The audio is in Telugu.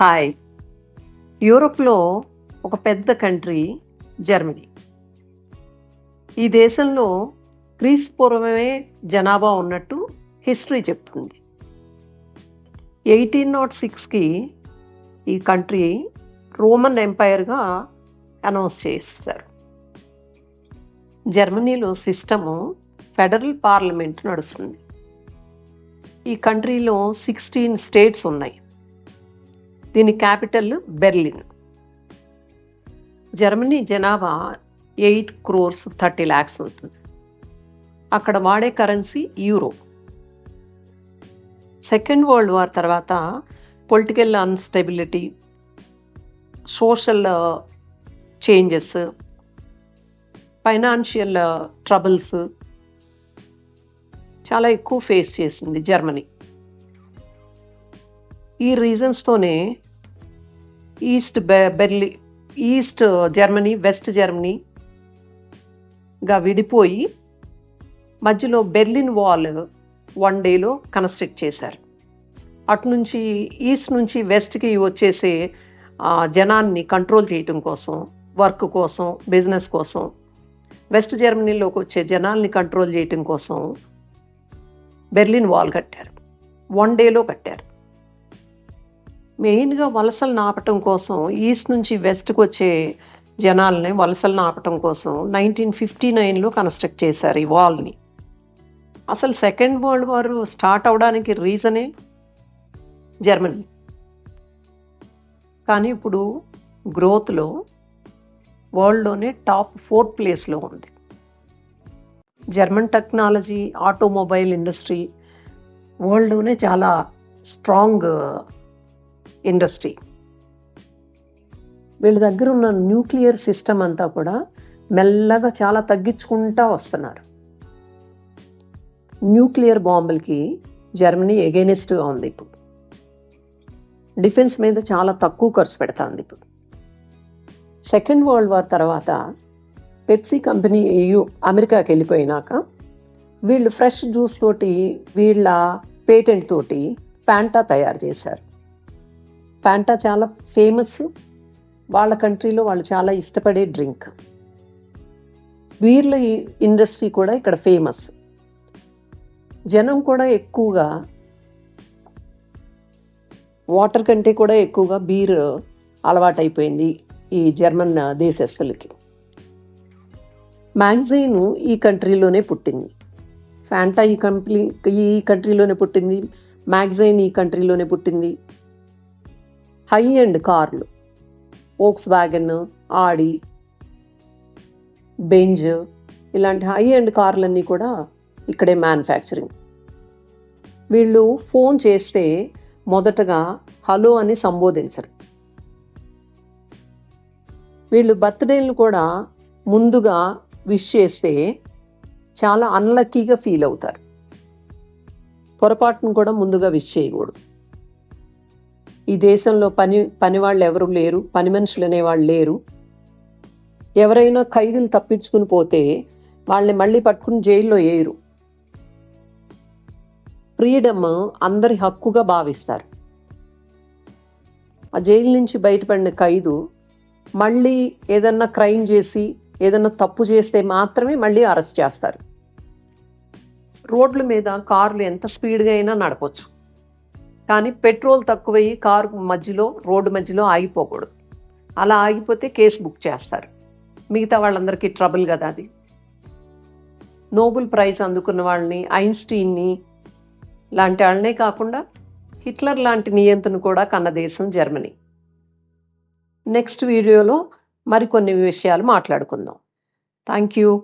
హాయ్ యూరోప్లో ఒక పెద్ద కంట్రీ జర్మనీ. ఈ దేశంలో క్రీస్తు పూర్వమే జనాభా ఉన్నట్టు హిస్టరీ చెప్తుంది. ఎయిటీన్ నాట్ సిక్స్కి ఈ కంట్రీ రోమన్ ఎంపైర్గా అనౌన్స్ చేస్తారు జర్మనీలో సిస్టము ఫెడరల్ పార్లమెంట్ నడుస్తుంది. ఈ కంట్రీలో సిక్స్టీన్ స్టేట్స్ ఉన్నాయి. దీని క్యాపిటల్ బెర్లిన్. జర్మనీ జనాభా ఎయిట్ క్రోర్స్ థర్టీ ల్యాక్స్ ఉంటుంది. అక్కడ వాడే currency euro. Second world war తర్వాత political instability social changes financial troubles చాలా ఎక్కువ ఫేస్ చేసింది జర్మనీ. ఈ రీజన్స్తోనే ఈస్ట్ బె బెర్లి ఈస్ట్ జర్మనీ వెస్ట్ జర్మనీగా విడిపోయి మధ్యలో బెర్లిన్ వాల్ వన్ డేలో కన్స్ట్రక్ట్ చేశారు. అటు నుంచి ఈస్ట్ నుంచి వెస్ట్కి వచ్చేసే జనాన్ని కంట్రోల్ చేయటం కోసం వర్క్ కోసం బిజినెస్ కోసం వెస్ట్ జర్మనీలోకి వచ్చే జనాల్ని కంట్రోల్ చేయటం కోసం బెర్లిన్ వాల్ కట్టారు. వన్ డేలో కట్టారు. మెయిన్గా వలసలు నాపటం కోసం ఈస్ట్ నుంచి వెస్ట్కి వచ్చే జనాల్ని వలసలు నాపటం కోసం నైన్టీన్ ఫిఫ్టీ నైన్లో కన్స్ట్రక్ట్ చేశారు ఈ వాల్ని. అసలు సెకండ్ వరల్డ్ వార్ స్టార్ట్ అవడానికి రీజనే జర్మనీ. కానీ ఇప్పుడు గ్రోత్లో వరల్డ్లోనే టాప్ ఫోర్త్ ప్లేస్లో ఉంది. జర్మన్ టెక్నాలజీ ఆటోమొబైల్ ఇండస్ట్రీ వరల్డ్లోనే చాలా స్ట్రాంగ్ ఇండస్ట్రీ. వీళ్ళ దగ్గర ఉన్న న్యూక్లియర్ సిస్టమ్ అంతా కూడా మెల్లగా చాలా తగ్గించుకుంటా వస్తున్నారు. న్యూక్లియర్ బాంబులకి జర్మనీ ఎగెనిస్ట్గా ఉంది ఇప్పుడు. డిఫెన్స్ మీద చాలా తక్కువ ఖర్చు పెడుతుంది ఇప్పుడు. సెకండ్ వరల్డ్ వార్ తర్వాత పెప్సీ కంపెనీ యు అమెరికాకి వెళ్ళిపోయినాక వీళ్ళు ఫ్రెష్ జ్యూస్ తోటి వీళ్ళ పేటెంట్ తోటి ఫ్యాంటా తయారు చేశారు. ఫ్యాంటా చాలా ఫేమస్ వాళ్ళ కంట్రీలో వాళ్ళు చాలా ఇష్టపడే డ్రింక్. బీర్ల ఇండస్ట్రీ కూడా ఇక్కడ ఫేమస్ జనం కూడా ఎక్కువగా వాటర్ కంటే కూడా ఎక్కువగా బీర్ అలవాటైపోయింది ఈ జర్మన్ దేశస్తులకి మ్యాగజైన్ ఈ కంట్రీలోనే పుట్టింది. ఫ్యాంటా ఈ కంపెనీ ఈ కంట్రీలోనే పుట్టింది. మ్యాగజైన్ ఈ కంట్రీలోనే పుట్టింది. హై అండ్ కార్లు. ఓక్స్ వ్యాగన్ ఆడి బెంజ్ ఇలాంటి హై అండ్ కార్లన్నీ కూడా ఇక్కడే మ్యానుఫ్యాక్చరింగ్ వీళ్ళు ఫోన్ చేస్తే మొదటగా హలో అని సంబోధించరు. వీళ్ళు బర్త్డేలు కూడా ముందుగా విష్ చేస్తే చాలా అన్లక్కీగా ఫీల్ అవుతారు. పొరపాటును కూడా ముందుగా విష్ చేయకూడదు. ఈ దేశంలో పని పని వాళ్ళు ఎవరు లేరు పని మనుషులు అనేవాళ్ళు లేరు. ఎవరైనా ఖైదీలు తప్పించుకుని పోతే వాళ్ళని మళ్ళీ పట్టుకుని జైల్లో వేయరు ఫ్రీడమ్ అందరి హక్కుగా భావిస్తారు. ఆ జైలు నుంచి బయటపడిన ఖైదు మళ్ళీ ఏదన్నా క్రైమ్ చేసి ఏదన్నా తప్పు చేస్తే మాత్రమే మళ్ళీ అరెస్ట్ చేస్తారు. రోడ్ల మీద కార్లు ఎంత స్పీడ్గా అయినా నడపచ్చు. కానీ పెట్రోల్ తక్కువయ్యి కారు మధ్యలో రోడ్డు మధ్యలో ఆగిపోకూడదు. అలా ఆగిపోతే కేసు బుక్ చేస్తారు. మిగతా వాళ్ళందరికీ ట్రబుల్ కదా అది. నోబెల్ ప్రైజ్ అందుకున్న వాళ్ళని ఐన్స్టీన్ని లాంటి వాళ్ళనే కాకుండా హిట్లర్ లాంటి నియంత్రణ కూడా కన్న దేశం జర్మనీ. నెక్స్ట్ వీడియోలో మరికొన్ని విషయాలు మాట్లాడుకుందాం. Thank you.